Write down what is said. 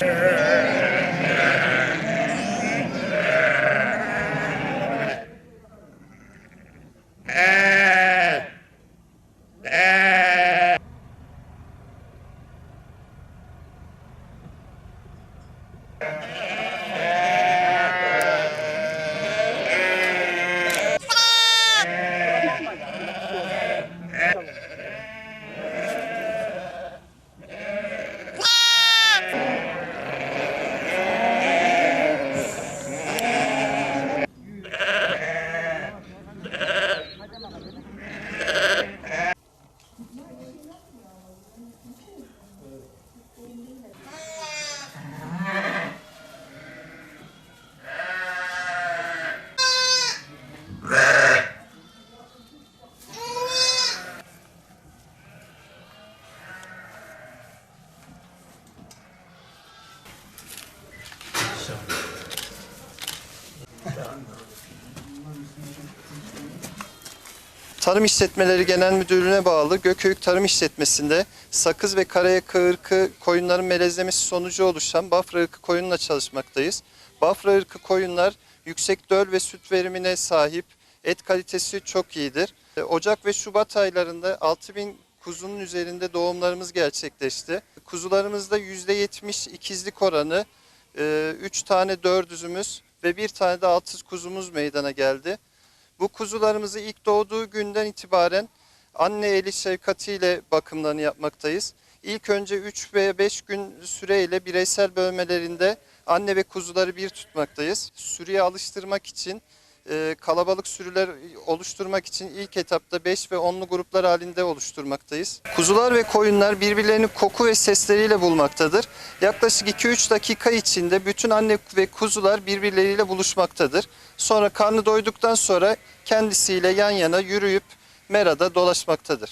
Yeah. Tarım İşletmeleri Genel Müdürlüğü'ne bağlı Gököyük Tarım İşletmesi'nde sakız ve karayaka ırkı koyunların melezlemesi sonucu oluşan Bafra ırkı koyunla çalışmaktayız. Bafra ırkı koyunlar yüksek döl ve süt verimine sahip, et kalitesi çok iyidir. E, Ocak ve Şubat aylarında 6000 kuzunun üzerinde doğumlarımız gerçekleşti. Kuzularımızda %70 ikizlik oranı, 3 tane dördüzümüz ve bir tane de altız kuzumuz meydana geldi. Bu kuzularımızı ilk doğduğu günden itibaren anne eli şefkatiyle bakımlarını yapmaktayız. İlk önce 3 ve 5 gün süreyle bireysel bölmelerinde anne ve kuzuları bir tutmaktayız. Sürüye alıştırmak için e, kalabalık sürüler oluşturmak için ilk etapta 5 ve 10'lu gruplar halinde oluşturmaktayız. Kuzular ve koyunlar birbirlerini koku ve sesleriyle bulmaktadır. Yaklaşık 2-3 dakika içinde bütün anne ve kuzular birbirleriyle buluşmaktadır. Sonra karnı doyduktan sonra kendisiyle yan yana yürüyüp merada dolaşmaktadır.